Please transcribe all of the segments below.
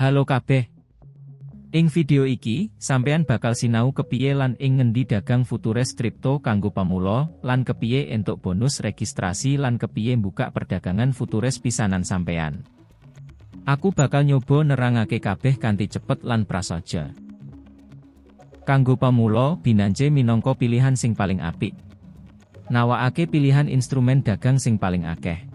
Halo kabeh. Ing video iki, sampean bakal sinau kepiye lan ing ngendi dagang Futures Crypto kanggo pamula, lan kepiye entuk bonus registrasi lan kepiye buka perdagangan Futures pisanan sampean. Aku bakal nyoba nerangake kabeh kanthi cepet lan prasaja. Kanggo pamula, Binance minangka pilihan sing paling apik. Nawakake pilihan instrumen dagang sing paling akeh.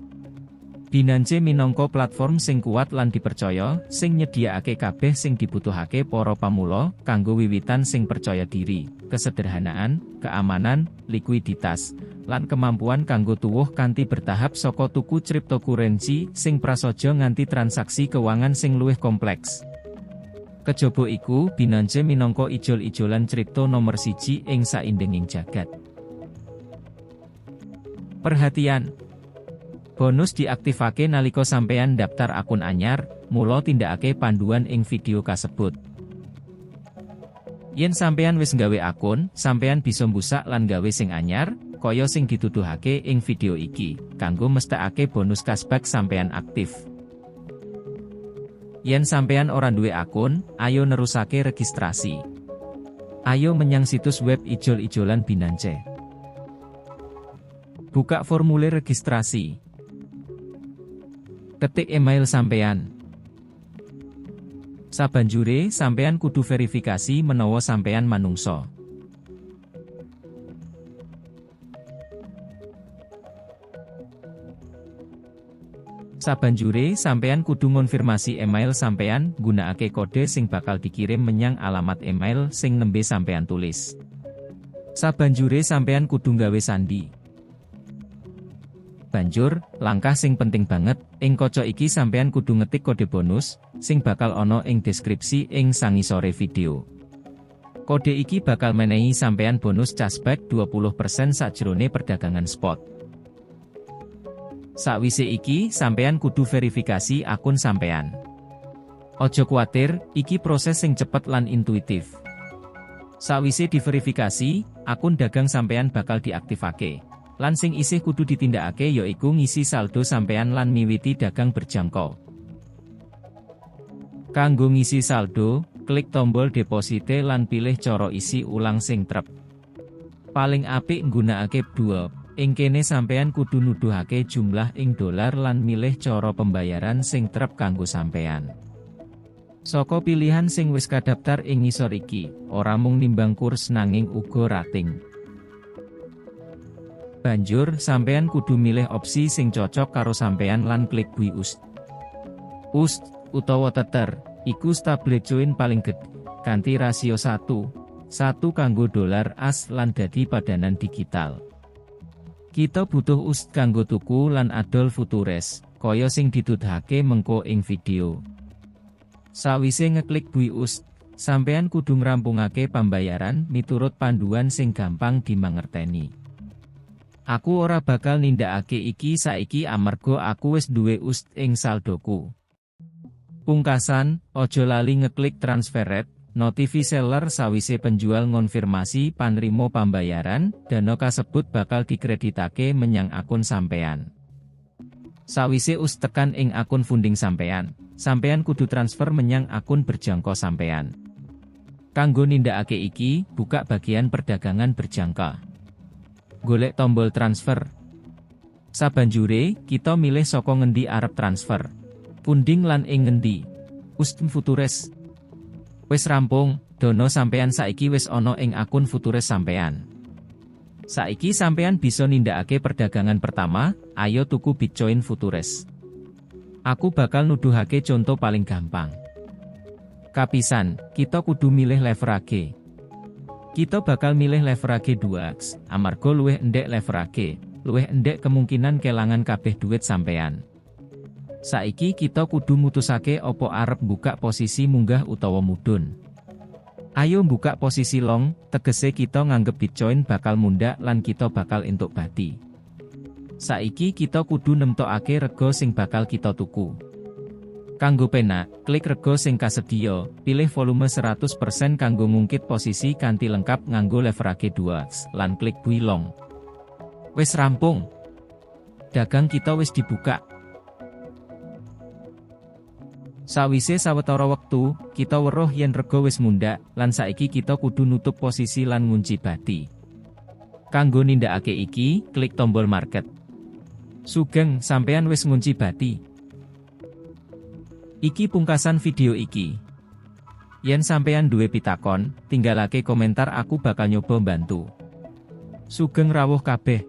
Binance minangka platform sing kuat lan dipercaya, sing nyediakake kabeh sing dibutuhake para pamula, kanggo wiwitan sing percaya diri, kesederhanaan, keamanan, likuiditas, lan kemampuan kanggo tuwuh kanthi bertahap saka tuku cryptocurrency sing prasaja nganti transaksi keuangan sing luwih kompleks. Kejaba iku, Binance minangka ijol-ijolan kripto nomor siji ing saindenging jagat. Perhatian, Bonus diaktifake nalika sampeyan daftar akun anyar, mula tindakake panduan ing video kasebut. Yen sampeyan wis nggawe akun, sampeyan bisa mbusak lan gawe sing anyar, kaya sing dituduhake ing video iki, kanggo mesthekake bonus cashback sampeyan aktif. Yen sampeyan ora duwe akun, ayo nerusake registrasi. Ayo menyang situs web ijol-ijolan Binance. Buka formulir registrasi. Ketik email sampean. Sabanjure sampean kudu verifikasi menawa sampean manungso. Sabanjure sampean kudu ngonfirmasi email sampean gunakake kode sing bakal dikirim menyang alamat email sing nembe sampean tulis. Sabanjure sampean kudu nggawe sandi. Banjur, langkah sing penting banget, ing kaca iki sampean kudu ngetik kode bonus, sing bakal ana ing deskripsi ing sangisore video. Kode iki bakal menehi sampean bonus cashback 20% sakjroné perdagangan spot. Sakwise iki, sampean kudu verifikasi akun sampean. Ojo kuatir, iki proses sing cepet lan intuitif. Sawise diverifikasi, akun dagang sampean bakal diaktifake. Lan sing isih kudu ditindakake yaiku ngisi saldo sampean lan miwiti dagang berjangkau. Kanggo ngisi saldo, klik tombol deposite lan pilih coro isi ulang sing trep. Paling apik nggunakake dua, ing kene sampean kudu nuduhake jumlah ing dolar lan milih coro pembayaran sing trep kanggo sampean. Soko pilihan sing wis kadaftar ing ngisor iki, ora mung nimbang kurs nanging uga rating. Banjur, sampean kudu milih opsi sing cocok karo sampean lan klik bui ust. Ust, utawa teter, iku stable join paling gede, kanthi rasio 1, 1 kanggo dolar as lan dadi padanan digital. Kita butuh ust kanggo tuku lan adol futures, kaya sing ditudhake mengko ing video. Sawise ngeklik bui ust, sampean kudu ngrampungake pambayaran miturut panduan sing gampang dimangerteni. Aku ora bakal nindakake iki saiki amarga aku wis duwe ust ing saldoku. Pungkasan, ojo lali ngeklik transferet, notifi seller sawise penjual ngonfirmasi panrimo pambayaran, dana kasebut bakal dikreditake menyang akun sampean. Sawise us tekan ing akun funding sampean, sampean kudu transfer menyang akun berjangka sampean. Kanggo nindakake iki, buka bagian perdagangan berjangka golek tombol transfer. Sabanjure, kita milih saka ngendi arep transfer. Punding lan ing ngendi. Ustum Futures. Wis rampung, dono sampean saiki wis ana ing akun Futures sampean. Saiki sampean bisa nindakake perdagangan pertama, ayo tuku Bitcoin Futures. Aku bakal nuduhake contoh paling gampang. Kapisan, kita kudu milih leverage. Kita bakal milih leverage 2x, amarga luwih endek leverage, luwih endek kemungkinan kelangan kabeh duit sampean. Saiki kita kudu mutusake opo arep buka posisi munggah utawa mudun. Ayo buka posisi long, tegese kita nganggep Bitcoin bakal mundak lan kita bakal entuk bati. Saiki kita kudu nemtokake rego sing bakal kita tuku. Kanggo penak, klik rego sing kasedia, pilih volume 100% kanggo ngungkit posisi kanti lengkap nganggo leverage 2, lan klik bui long. Wis rampung. Dagang kita wis dibuka. Sawise sawetara wektu, kita weruh yen rego wis mundhak, lan saiki kita kudu nutup posisi lan ngunci bati. Kanggo nindakake iki, klik tombol market. Sugeng, sampean wis ngunci bati. Iki pungkasan video iki. Yen sampean duwe pitakon, tinggalake komentar aku bakal nyoba bantu. Sugeng rawuh kabeh.